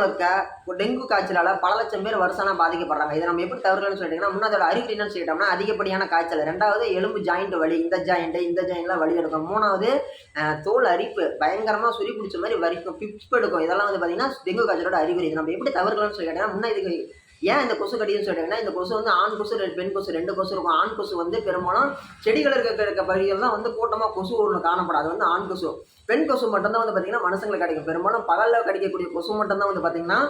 முழுக்க ஒரு டெங்கு காய்ச்சலால் பல லட்சம் பேர் வருஷம்னா பாதிக்கப்படுறாங்க. இதை நம்ம எப்படி தவிர்க்கணும்னு சொல்லிட்டீங்கன்னா முன்னாடி அறிகுறி என்னன்னு சொல்லிட்டோம்னா அதிகப்படியான காய்ச்சல். ரெண்டாவது எலும்பு ஜாயிண்ட் வலி இந்த ஜாயிண்ட்டு இந்த ஜாயிண்ட்லாம் வலி எடுக்கும். மூணாவது தோல் அரிப்பு. பயங்கரமாக சுரி பிடிச்ச மாதிரி வரிக்கும் பிப்ஸ் எடுக்கும். இதெல்லாம் வந்து பார்த்தீங்கன்னா டெங்கு காய்ச்சலோட அறிகுறி. இது நம்ம எப்படி தவிர்க்கலாம்னு சொல்லி கேட்டீங்கன்னா முன்ன இதுக்கு ஏன் இந்த கொசு கடின்னு சொல்கிறீங்கன்னா இந்த கொசு வந்து ஆண் கொசு ரெண்டு பெண் கொசு ரெண்டு கொசு இருக்கும். ஆண் கொசு வந்து பெரும்பாலும் செடிகள் இருக்க இருக்க பகுதிகள் தான் வந்து கூட்டமாக கொசு ஒன்று காணப்படாது. வந்து ஆண் கொசு. பெண் கொசு மட்டும்தான் வந்து பார்த்தீங்கன்னா மனுஷங்களுக்கு கிடைக்கும். பெரும்பாலும் பகலில் கடிக்கக்கூடிய கொசு மட்டும்தான் வந்து பார்த்தீங்கன்னா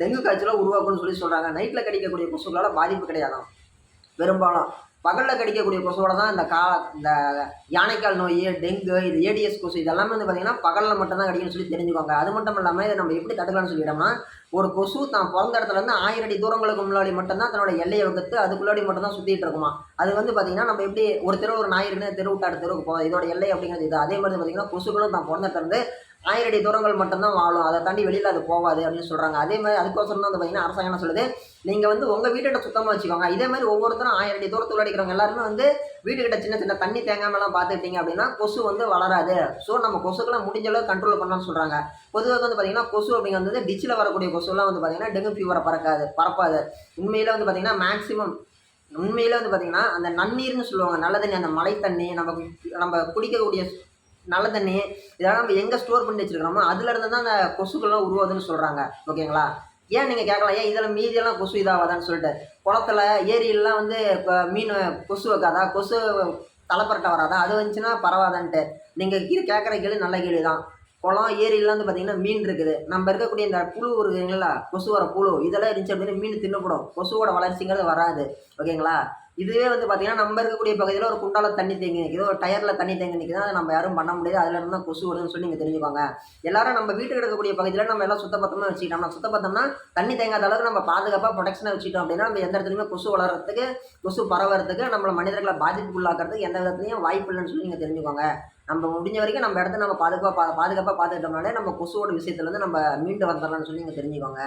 டெங்கு காய்ச்சலாக உருவாக்கும்னு சொல்லி சொல்கிறாங்க நைட்டில் கடிக்கக்கூடிய கொசுக்களால் பாதிப்பு கிடையாதான் பெரும்பாலும். பகலில் கடிக்கக்கூடிய கொசுவோட தான் இந்த கா இந்த யானைக்கால் நோய் டெங்கு இது ஏடிஎஸ் கொசு இதெல்லாமே வந்து பார்த்தீங்கன்னா பகலில் மட்டும்தான் கடிக்கும்னு சொல்லி தெரிஞ்சுக்கோங்க அது மட்டும் இல்லாமல் இதை நம்ம எப்படி தடுக்கலாம்னு சொல்லிட்டோம்னா ஒரு கொசு தான் பிறந்த இடத்துலேருந்து ஆயிரம் அடி தூரங்களுக்கு முன்னாடி மட்டும்தான் தன்னோட எல்லையை வகுத்து அதுக்குள்ளாடி மட்டும்தான் சுற்றிட்டு இருக்குமா? அது வந்து பார்த்தீங்கன்னா நம்ம எப்படி ஒரு தெரு ஒரு நாய் இருக்குன்னு தெரு தெருவுக்கு போவோம். இதோட எல்லை அப்படிங்கிறது இது. அதே மாதிரி பார்த்தீங்கன்னா கொசுகளும் தான் பிறந்த இடத்துலேருந்து ஆயிரம் அடி தூரங்கள் மட்டும்தான் வாழும். அதை தாண்டி வெளியில் அது போகாது அப்படின்னு சொல்கிறாங்க அதே மாதிரி அதுக்கோசரம் தான் வந்து பார்த்தீங்கன்னா அரசாங்கம் என்ன சொல்லுது. நீங்கள் வந்து உங்கள் வீட்டை சுத்தமாக வச்சுக்கோங்க. இதே மாதிரி ஒவ்வொருத்தரும் ஆயிரம் அடி தூரத்தில் அடிக்கிறவங்க எல்லாருமே வந்து வீட்டுக்கிட்ட சின்ன சின்ன தண்ணி தேங்காமலாம் பார்த்துக்கிட்டீங்க அப்படின்னா கொசு வந்து வளராது. ஸோ நம்ம கொசுக்கெல்லாம் முடிஞ்ச அளவு கண்ட்ரோல் பண்ணலாம்னு சொல்கிறாங்க பொதுவாக வந்து பார்த்தீங்கன்னா கொசு அப்படிங்கிறது டிச்சில் வரக்கூடிய கொசுலாம் வந்து பார்த்தீங்கன்னா டெங்கு ஃபீவரை பறக்காது பறப்பாது உண்மையில் வந்து பார்த்தீங்கன்னா மேக்ஸிமம் உண்மையில் வந்து பார்த்தீங்கன்னா அந்த நன்னீர்னு சொல்லுவாங்க. நல்ல தண்ணி அந்த மழை தண்ணி நம்ம நம்ம குடிக்கக்கூடிய நல்ல தண்ணி. இதெல்லாம் நம்ம எங்கே ஸ்டோர் பண்ணி வச்சுருக்கிறோமோ அதுலேருந்து தான் அந்த கொசுக்கள்லாம் உருவாதுன்னு சொல்கிறாங்க ஓகேங்களா? ஏன் நீங்கள் கேட்கலாம்? ஏன் இதில் மீதியெல்லாம் கொசு இதாகாதான்னு சொல்லிட்டு. குளத்துல ஏரியிலலாம் வந்து இப்போ மீன் கொசு வைக்காதா? கொசு தலைப்பரட்டை வராதா? அது வந்துச்சுன்னா பரவாதான்ட்டு. நீங்கள் கீழே கேட்குற கேள்வி நல்ல கேள்வி தான் குளம் ஏரியிலாம் வந்து பார்த்தீங்கன்னா மீன் இருக்குது. நம்ம இருக்கக்கூடிய இந்த புழு இருக்குங்களா? கொசு வர புழு. இதெல்லாம் இருந்துச்சு அப்படின்னு மீன் தின்னப்படும் கொசுவோட வளர்ச்சிங்கிறது வராது. ஓகேங்களா? இதுவே வந்து பார்த்தீங்கன்னா நம்ம இருக்கக்கூடிய பகுதியில் ஒரு குண்டால தண்ணி தேங்கி நிற்கிது ஒரு டயரில் தண்ணி தேங்கி நிற்கிது அதை நம்ம யாரும் பண்ண முடியாது. அதில் இருந்தால் கொசு வருதுன்னு சொல்லி நீங்கள் தெரிஞ்சுக்கோங்க. எல்லாரும் நம்ம வீட்டுக்கு இருக்கக்கூடிய பகுதியில் நம்ம எல்லாம் சுத்தபத்தமாக நம்ம சுத்தப்பத்தம்னா தண்ணி தேங்காத அளவுக்கு நம்ம பாதுகாப்பாக ப்ரொடெக்ஷனாக வச்சுக்கிட்டோம் அப்படின்னா நம்ம எந்த இடத்துலையுமே கொசு வளர்கிறதுக்கு கொசு பரவறதுக்கு நம்மளை மனிதர்களை பாதிப்புக்குள்ளாக்கிறதுக்கு எந்த விதத்துலையும் வாய்ப்பு இல்லைன்னு சொல்லி நீங்கள் தெரிஞ்சுக்கோங்க. நம்ம முடிஞ்ச வரைக்கும் நம்ம இடத்த நம்ம பாதுகாப்பாக பாதுகாப்பாக பார்த்துக்கிட்டோம்னாலே நம்ம கொசுவோட விஷயத்துலேருந்து நம்ம மீண்டு வந்துடலாம்னு சொல்லி நீங்கள் தெரிஞ்சுக்கோங்க.